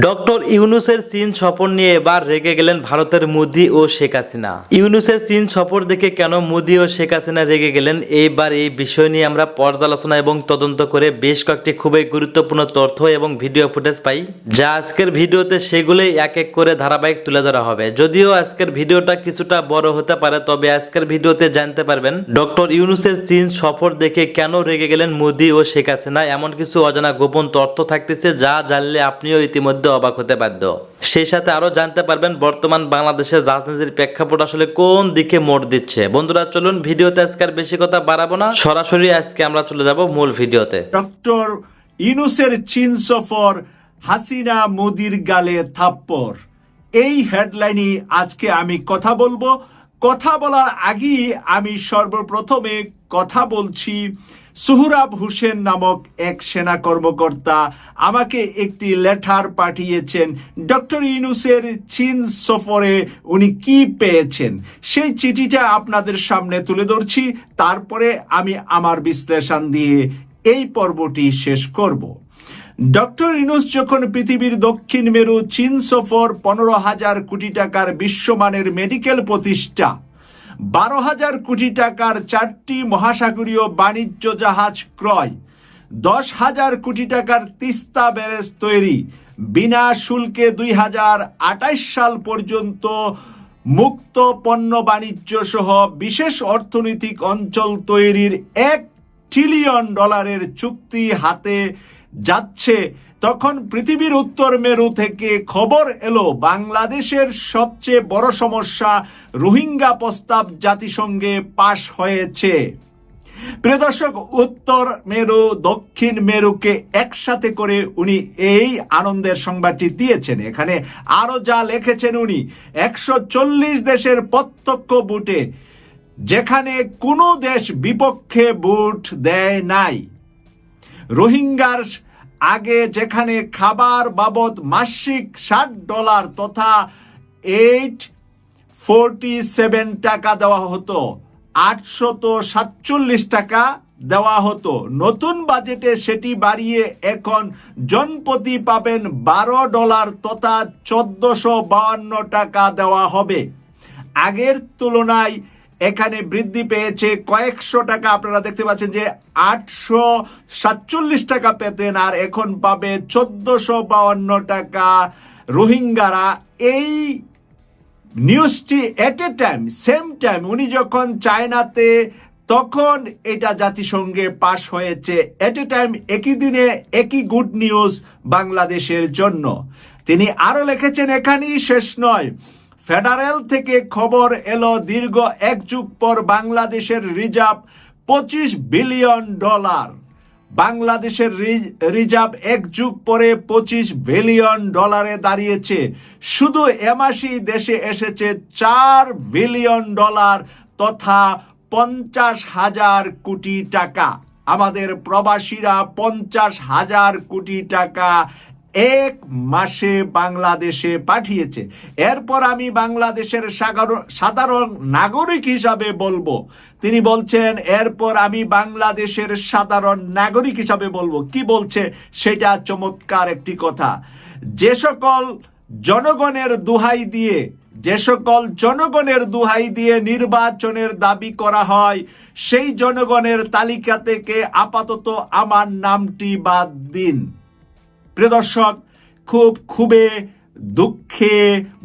Doctor ইউনুসের চীন সফর নিয়ে এবার রেগে গেলেন ভারতের মোদি ও শেখ হাসিনা। ইউনুসের চীন সফর দেখে কেন মোদি ও শেখ হাসিনা রেগে গেলেন, এইবার এই বিষয় নিয়ে আমরা পর্যালোচনা এবং তদন্ত করে বেশ কয়েকটি খুবই গুরুত্বপূর্ণ তথ্য এবং ভিডিও ফুটেজ পাই, যা আজকের ভিডিওতে সেগুলোই এক এক করে ধারাবাহিক তুলে ধরা হবে। যদিও আজকের ভিডিওটা কিছুটা বড় হতে পারে, তবে আজকের ভিডিওতে জানতে পারবেন, ডক্টর ইউনুসের চীন সফর দেখে কেন রেগে গেলেন মোদি ও শেখ হাসিনা, এমন কিছু অজানা গোপন তথ্য থাকতেছে, যা জানলে আপনিও ইতিমধ্যে অবাক হতে বাধ্য। সেই সাথে আরও জানতে পারবেন বর্তমান বাংলাদেশের রাজনীতির প্রেক্ষাপট আসলে কোন দিকে মোড় দিচ্ছে। বন্ধুরা, চলুন ভিডিওতে আজকে আর বেশি কথা বাড়াবো না। সরাসরি আজকে আমরা চলে যাব মূল ভিডিওতে। ডক্টর ইনুসের চীন সফর হাসিনা মোদির গালে থাপ্পড়। এই হেডলাইনে আজকে আমি কথা বলব। কথা বলার আগেই আমি সর্বপ্রথমে কথা বলছি সুহরাব হোসেন নামক এক সেনা কর্মকর্তা আমাকে একটি লেটার পাঠিয়েছেন। ডক্টর ইনুসের চীন সফরে উনি কি পেয়েছেন? সেই চিঠিটা আপনাদের সামনে তুলে ধরছি। তারপরে আমি আমার বিশ্লেষণ দিয়ে এই পর্বটি শেষ করব। ডক্টর ইনুস যখন পৃথিবীর দক্ষিণ মেরু চীন সফর পনেরো হাজার কোটি টাকার বিশ্বমানের মেডিকেল প্রতিষ্ঠা বারো হাজার কোটি টাকার চারটি মহাসাগরীয় বাণিজ্য জাহাজ ক্রয়, দশ হাজার কোটি টাকার তিস্তা ব্যারেজ তৈরি, বিনা শুল্কে দুই হাজার আঠাইশ সাল পর্যন্ত মুক্ত পণ্য বাণিজ্য সহ বিশেষ অর্থনৈতিক অঞ্চল তৈরির এক ট্রিলিয়ন ডলারের চুক্তি হাতে যাচ্ছে তখন পৃথিবীর উত্তর মেরু থেকে খবর এলো, বাংলাদেশের সবচেয়ে বড় সমস্যা রোহিঙ্গা প্রস্তাব জাতিসংঘে পাশ হয়েছে। প্রিয় দর্শক, উত্তর মেরু, দক্ষিণ মেরুকে একসাথে করে উনি এই আনন্দের সংবাদটি দিয়েছেন। এখানে আরও যা লিখেছেন উনি, একশো চল্লিশ দেশের প্রত্যক্ষ বুটে যেখানে কোনো দেশ বিপক্ষে বুট দেয় নাই। রোহিঙ্গার আগে যেখানে খাবার বাবদ মাসিক ষাট ডলার তথা এইট ফোরটি সেভেন টাকা দেওয়া হতো, আটশত সাতচল্লিশ টাকা দেওয়া হতো। নতুন বাজেটে সেটি বাড়িয়ে এখন জনপ্রতি পাবেন বারো ডলার তথা চোদ্দশো বাউান্ন টাকা দেওয়া হবে। আগের তুলনায় এখানে বৃদ্ধি পেয়েছে কয়েকশো টাকা। আপনারা দেখতে পাচ্ছেন যে আটশো সাতচল্লিশ টাকা পেতেন আর এখন পাবে চোদ্দশো বাউান্ন টাকা। রোহিঙ্গারা এই নিউজটি at a time same time উনি যখন চায়নাতে, তখন এটা জাতিসংঘে পাশ হয়েছে। এট এ টাইম একই দিনে একই গুড নিউজ বাংলাদেশের জন্য। তিনি আরও লিখেছেন, এখানেই শেষ নয়। ফেডারেল থেকে খবর এলো দীর্ঘ এক যুগ পর বাংলাদেশের রিজার্ভ পঁচিশ বিলিয়ন ডলার। বাংলাদেশের রিজার্ভ এক যুগ পরে পঁচিশ বিলিয়ন ডলারে দাঁড়িয়েছে। শুধু এ মাসেই দেশে এসেছে চার বিলিয়ন ডলার তথা পঞ্চাশ হাজার কোটি টাকা। আমাদের প্রবাসীরা পঞ্চাশ হাজার কোটি টাকা এক মাসে বাংলাদেশে পাঠিয়েছে। এরপর আমি বাংলাদেশের সাধারণ নাগরিক হিসাবে বলব। তিনি বলছেন, এরপর আমি বাংলাদেশের সাধারণ নাগরিক হিসাবে বলব। কি বলছে? সেটা চমৎকার একটি কথা। যে সকল জনগণের দুহাই দিয়ে, যে সকল জনগণের দুহাই দিয়ে নির্বাচনের দাবি করা হয়, সেই জনগণের তালিকা থেকে আপাতত আমার নামটি বাদ দিন। প্রিয় দর্শক, খুব খুবে দুঃখে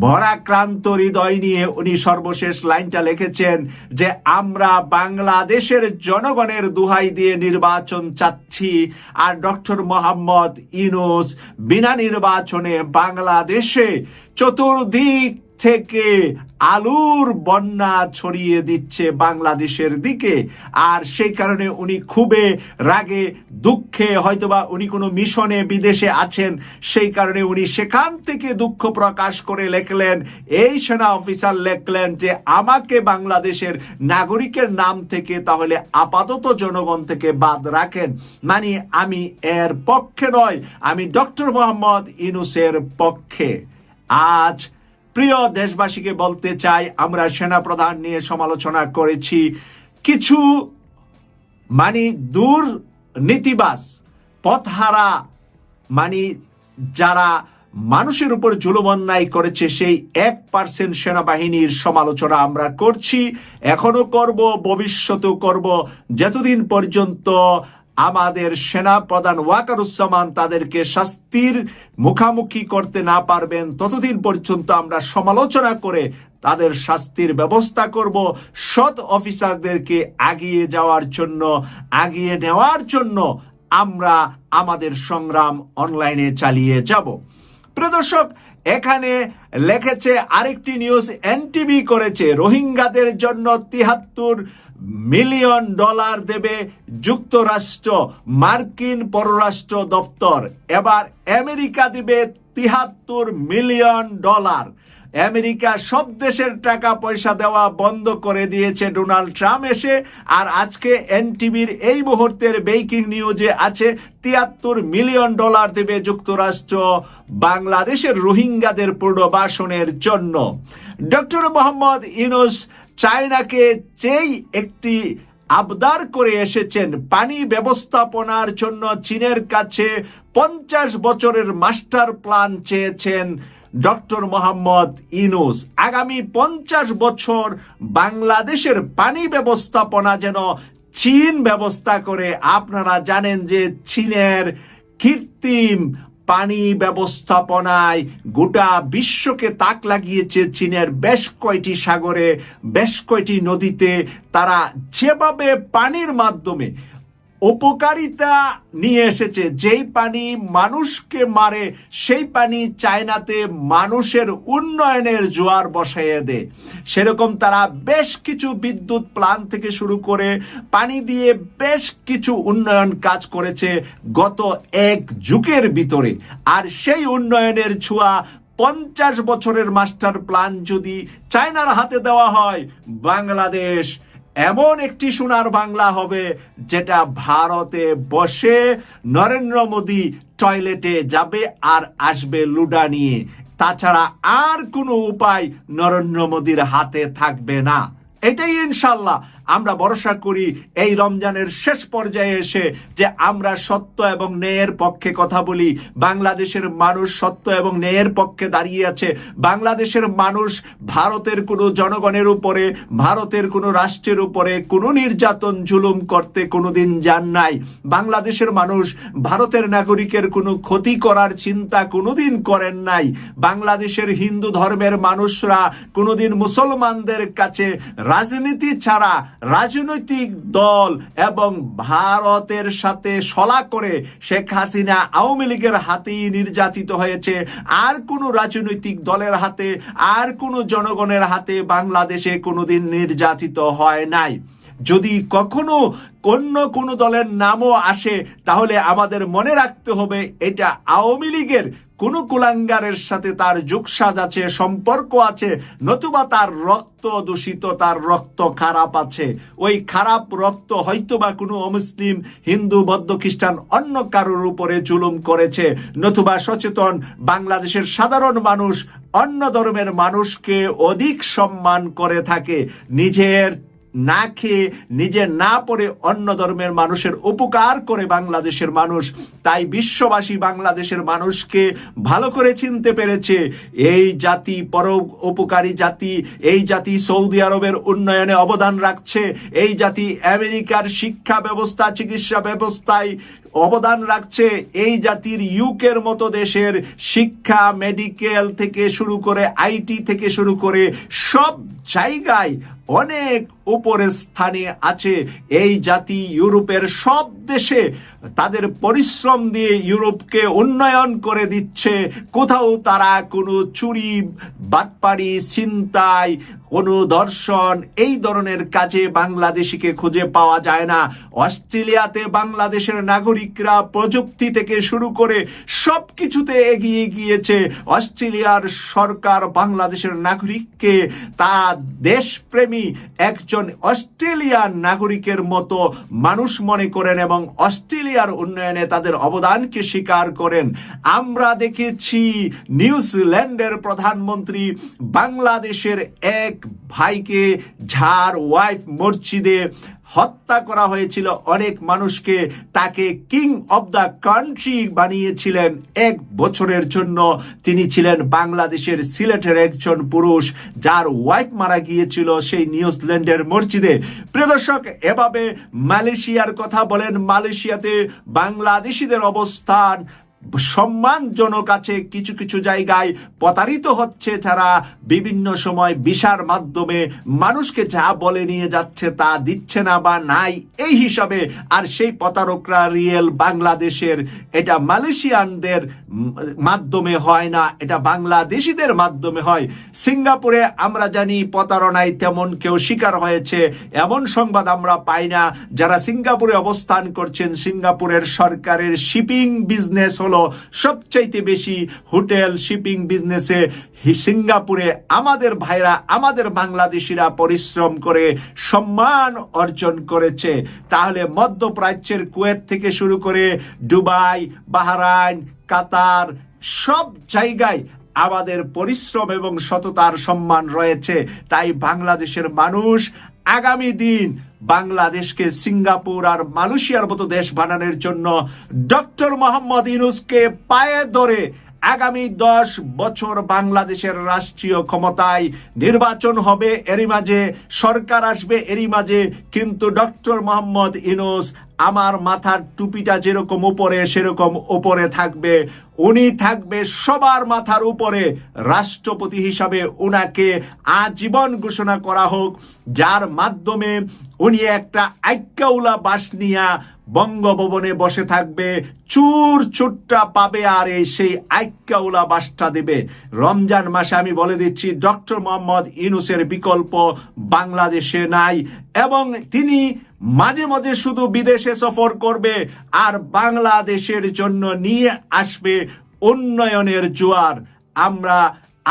ভরাক্রান্ত হৃদয় নিয়ে উনি সর্বশেষ লাইনটা লিখেছেন যে, আমরা বাংলাদেশের জনগণের দুহাই দিয়ে নির্বাচন চাচ্ছি আর ডক্টর মোহাম্মদ ইনুস বিনা নির্বাচনে বাংলাদেশে চতুর্দিক থেকে আলুর বন্যা ছড়িয়ে দিচ্ছে বাংলাদেশের দিকে। আর সেই কারণে উনি খুবই রাগে, দুঃখে, হয়তোবা উনি কোনো মিশনে বিদেশে আছেন, সেই কারণে উনি সেখান থেকে দুঃখ প্রকাশ করে লেখলেন, এই সেনা অফিসার লেখলেন যে আমাকে বাংলাদেশের নাগরিকের নাম থেকে তাহলে আপাতত জনগণ থেকে বাদ রাখেন। মানে আমি এর পক্ষে নয়, আমি ডক্টর মোহাম্মদ ইনুসের পক্ষে। আজ প্রিয় দেশবাসীকে বলতে চাই, আমরা সেনা প্রধান নিয়ে সমালোচনা করেছি। কিছু মানে দূর নীতিবাস পথহারা মানে যারা মানুষের উপর জুলুম অন্যায় করেছে, সেই এক পার্সেন্ট সেনাবাহিনীর সমালোচনা আমরা করছি। এখনও করব, ভবিষ্যতেও করব। যতদিন পর্যন্ত আমাদের সেনা প্রধান ওয়াকারুজ্জামান তাদেরকে শাস্তির মুখামুখি করতে না পারবেন, ততদিন পর্যন্ত আমরা সমালোচনা করে তাদের শাস্তির ব্যবস্থা করব। সৎ অফিসারদেরকে আগিয়ে যাওয়ার জন্য আগিয়ে নেওয়ার জন্য আমরা আমাদের সংগ্রাম অনলাইনে চালিয়ে যাব। প্রদর্শক এখানে লেখেছে আরেকটি নিউজ এনটিভি করেছে, রোহিঙ্গাদের জন্য তিহাত্তর মিলিয়ন ডলার দেবে যুক্তরাষ্ট্র, মার্কিন পররাষ্ট্র দপ্তর। এবার আমেরিকা দিবে তিহাত্তর মিলিয়ন ডলার। আমেরিকা সব দেশের টাকা পয়সা দেওয়া বন্ধ করে দিয়েছে ডোনাল্ড ট্রাম্প এসে। আর আজকে এনটিভির এই মুহূর্তের বেকিং নিউজে আছে তিয়াত্তর মিলিয়ন ডলার দেবে যুক্তরাষ্ট্র বাংলাদেশের রোহিঙ্গাদের পুনর্বাসনের জন্য। ডক্টর মোহাম্মদ ইউনুস চায়নাকে যেই একটি আবদার করে এসেছেন পানি ব্যবস্থাপনার জন্য চীনের কাছে পঞ্চাশ বছরের মাস্টার প্ল্যান চেয়েছেন ডক্টর মোহাম্মদ ইনুস। আগামী পঞ্চাশ বছর বাংলাদেশের পানি ব্যবস্থাপনা যেন চীন ব্যবস্থা করে। আপনারা জানেন যে চীনের কৃত্রিম পানি ব্যবস্থাপনায় গোটা বিশ্বকে তাক লাগিয়েছে চীনের বেশ কয়টি সাগরে, বেশ কয়টি নদীতে। তারা যেভাবে পানির মাধ্যমে উপকারিতা নিয়ে এসেছে। যেই পানি মানুষকে মারে, সেই পানি চায়নাতে মানুষের উন্নয়নের জোয়ার বসাইয়ে দেয়। সেরকম তারা বেশ কিছু বিদ্যুৎ প্লান্ট থেকে শুরু করে পানি দিয়ে বেশ কিছু উন্নয়ন কাজ করেছে গত এক যুগের ভিতরে। আর সেই উন্নয়নের ছোঁয়া পঞ্চাশ বছরের মাস্টার প্ল্যান যদি চায়নার হাতে দেওয়া হয়, বাংলাদেশ এমন একটি সোনার বাংলা হবে যেটা ভারতে বসে নরেন্দ্র মোদী টয়লেটে যাবে আর আসবে লুডা নিয়ে। তাছাড়া আর কোনো উপায় নরেন্দ্র মোদীর হাতে থাকবে না। এটাই ইনশাল্লাহ। আমরা ভরসা করি এই রমজানের শেষ পর্যায়ে এসে যে আমরা সত্য এবং ন্যায়ের পক্ষে কথা বলি। বাংলাদেশের মানুষ সত্য এবং ন্যায়ের পক্ষে দাঁড়িয়ে আছে। বাংলাদেশের মানুষ ভারতের কোনো জনগণের উপরে, ভারতের কোনো রাষ্ট্রের উপরে কোনো নির্যাতন, জুলুম করতে কোনোদিন যান নাই। বাংলাদেশের মানুষ ভারতের নাগরিকের কোনো ক্ষতি করার চিন্তা কোনোদিন করেন নাই। বাংলাদেশের হিন্দু ধর্মের মানুষরা কোনোদিন মুসলমানদের কাছে রাজনীতি ছাড়া রাজনৈতিক দল এবং ভারতের সাথে সলা করে শেখ হাসিনা আওয়ামী লীগের হাতেই নির্যাতিত হয়েছে। আর কোনো রাজনৈতিক দলের হাতে, আর কোনো জনগণের হাতে বাংলাদেশে কোনোদিন নির্যাতিত হয় নাই। যদি কখনো অন্য কোনো দলের নামও আসে, তাহলে আমাদের মনে রাখতে হবে এটা আওয়ামী লীগের কোনো কুলাঙ্গারের সাথে তার যোগসাজ আছে সম্পর্ক আছে, নতুবা তার রক্ত দূষিত, তার রক্ত খারাপ আছে। ওই খারাপ রক্ত হয়তোবা কোনো অমুসলিম, হিন্দু, বৌদ্ধ, খ্রিস্টান, অন্য কারোর উপরে জুলুম করেছে। নতুবা সচেতন, বাংলাদেশের সাধারণ মানুষ অন্য ধর্মের মানুষকে অধিক সম্মান করে থাকে। নিজের না খেয়ে নিজে না পড়ে অন্য ধর্মের মানুষের উপকার করে বাংলাদেশের মানুষ। তাই বিশ্ববাসী বাংলাদেশের মানুষকে ভালো করে চিনতে পেরেছে, এই জাতি পর উপকারী জাতি, এই জাতি সৌদি আরবের উন্নয়নে অবদান রাখছে, এই জাতি আমেরিকার শিক্ষা ব্যবস্থা, চিকিৎসা ব্যবস্থায় অবদান রাখছে এই জাতির ইউকের মতো দেশের শিক্ষা, মেডিকেল থেকে শুরু করে আইটি থেকে শুরু করে সব জায়গায় অনেক উপরের স্থানে আছে এই জাতি ইউরোপের সব দেশে তাদের পরিশ্রম দিয়ে ইউরোপকে উন্নয়ন করে দিচ্ছে। কোথাও তারা কোনো চুরি, বাটপাড়ি, ছিনতাই কোনো দর্শন এই ধরনের কাজে বাংলাদেশিকে খুঁজে পাওয়া যায় না। অস্ট্রেলিয়াতে বাংলাদেশের নাগরিকরা প্রযুক্তি থেকে শুরু করে সব কিছুতে এগিয়ে গিয়েছে। অস্ট্রেলিয়ার সরকার বাংলাদেশের নাগরিককে, তা দেশপ্রেমী একজন অস্ট্রেলিয়ান নাগরিকের মতো মানুষ মনে করেন এবং অস্ট্রেলিয়ার উন্নয়নে তাদের অবদানকে স্বীকার করেন। আমরা দেখেছি নিউজিল্যান্ডের প্রধানমন্ত্রী বাংলাদেশের এক ভাইকে ঝাড়, ওয়াইফ মসজিদে হত্যা করা হয়েছিল। অনেক মানুষকে তাকে কিং অব দ্য কান্ট্রি বানিয়েছিলেন এক বছরের জন্য। তিনি ছিলেন বাংলাদেশের সিলেটের একজন পুরুষ যার ওয়াইফ মারা গিয়েছিল সেই নিউজিল্যান্ডের মসজিদে। প্রিয় দর্শক, এভাবে মালয়েশিয়ার কথা বলেন। মালয়েশিয়াতে বাংলাদেশিদের অবস্থান সম্মানজনক আছে কিছু কিছু জায়গায় প্রতারিত হচ্ছে যারা বিভিন্ন সময় বিশার মাধ্যমে মানুষকে যা বলে নিয়ে যাচ্ছে তা দিচ্ছে না বা নাই, এই হিসাবে আর সেই প্রতারকরা রিয়েল বাংলাদেশের, এটা মালয়েশিয়ানদের মাধ্যমে হয় না, এটা বাংলাদেশিদের মাধ্যমে হয়। সিঙ্গাপুরে আমরা জানি প্রতারণায় তেমন কেউ শিকার হয়েছে, এমন সংবাদ আমরা পাই না। যারা সিঙ্গাপুরে অবস্থান করছেন, সিঙ্গাপুরের সরকারের শিপিং বিজনেস হলো সবচাইতে বেশি হোটেল, শিপিং বিজনেসে সিঙ্গাপুরে আমাদের ভাইরা, আমাদের বাংলাদেশিরা পরিশ্রম করে সম্মান অর্জন করেছে। তাহলে মধ্যপ্রাচ্যের কুয়েত থেকে শুরু করে দুবাই, বাহরাইন, কাতার, সব জায়গায় আমাদের পরিশ্রম এবং সততার সম্মান রয়েছে। তাই বাংলাদেশের মানুষ আগামী দিন বাংলাদেশকে সিঙ্গাপুর আর মালয়েশিয়ার মতো দেশ বানানোর জন্য ডক্টর মোহাম্মদ ইউনুসকে পায়ে ধরে আগামী দশ বছর বাংলাদেশের রাষ্ট্রীয় ক্ষমতায় নির্বাচন হবে। এরই মাঝে সরকার আসবে, এরই মাঝে কিন্তু ডক্টর মোহাম্মদ ইনুস আমার মাথার টুপিটা যেরকম উপরে, সেরকম উপরে থাকবে। উনি থাকবে সবার মাথার উপরে। রাষ্ট্রপতি হিসাবে উনাকে আজীবন ঘোষণা করা হোক, যার মাধ্যমে উনি একটা আইক্যাউলা বাস নিয়া বঙ্গভবনে বসে থাকবে, চুর চুট্টা পাবে আর এই সেই আইক্যাউলা বাসটা দেবে। রমজান মাসে আমি বলে দিচ্ছি, ডক্টর মোহাম্মদ ইনুসের বিকল্প বাংলাদেশে নাই এবং তিনি মাঝে মাঝে শুধু বিদেশে সফর করবে আর বাংলাদেশের জন্য নিয়ে আসবে উন্নয়নের জোয়ার। আমরা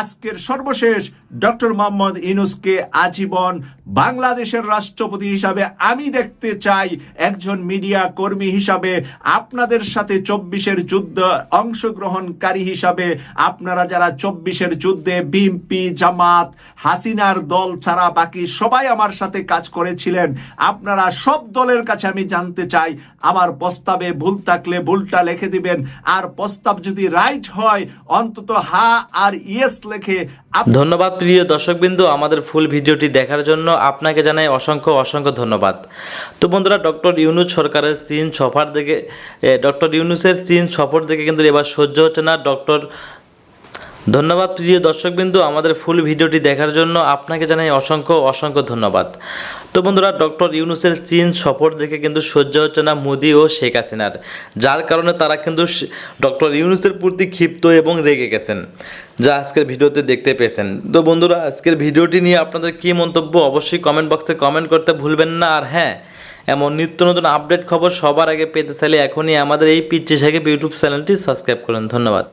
আজকের সর্বশেষ ডক্টর মোহাম্মদ ইনুসকে আজীবন বাংলাদেশের রাষ্ট্রপতি হিসাবে আমি দেখতে চাই। একজন মিডিয়া কর্মী হিসাবে আপনাদের সাথে চব্বিশের যুদ্ধ অংশগ্রহণকারী হিসাবে আপনারা যারা চব্বিশের যুদ্ধে বিএনপি, জামাত, হাসিনার দল ছাড়া বাকি সবাই আমার সাথে কাজ করেছিলেন, আপনারা সব দলের কাছে আমি জানতে চাই। আমার প্রস্তাবে ভুল থাকলে ভুলটা লিখে দিবেন। আর প্রস্তাব যদি রাইট হয়, অন্তত হা আর ইয়েস লেখে ধন্যবাদ প্রিয় দর্শকবিন্দু, আমাদের ফুল ভিডিওটি দেখার জন্য আপনাকে জানাই অসংখ্য অসংখ্য ধন্যবাদ। তো বন্ধুরা, ডক্টর ইউনুস সরকারের চীন সফর দেখে ডক্টর ইউনুসের চীন সফর দেখে কিন্তু এবার সহ্য হচ্ছে না। ডক্টর ধন্যবাদ প্রিয় দর্শকবিন্দু আমাদের ফুল ভিডিওটি দেখার জন্য আপনাকে জানাই অসংখ্য অসংখ্য ধন্যবাদ। তো বন্ধুরা, ডক্টর ইউনুসের চীন সফর দেখে কিন্তু সহ্য হচ্ছে না মোদি ও শেখ হাসিনার, যার কারণে তারা কিন্তু ডক্টর ইউনুসের প্রতি ক্ষিপ্ত এবং রেগে গেছেন। যা আজকের ভিডিওতে দেখতে পেয়েছেন। তো বন্ধুরা, আজকের ভিডিওটি নিয়ে আপনাদের কী মন্তব্য অবশ্যই কমেন্ট বক্সে কমেন্ট করতে ভুলবেন না। আর হ্যাঁ এমন নিত্য নতুন আপডেট খবর সবার আগে পেতে চাইলে এখনই আমাদের এই পিচ্ছি সাহেব ইউটিউব চ্যানেলটি সাবস্ক্রাইব করুন। ধন্যবাদ।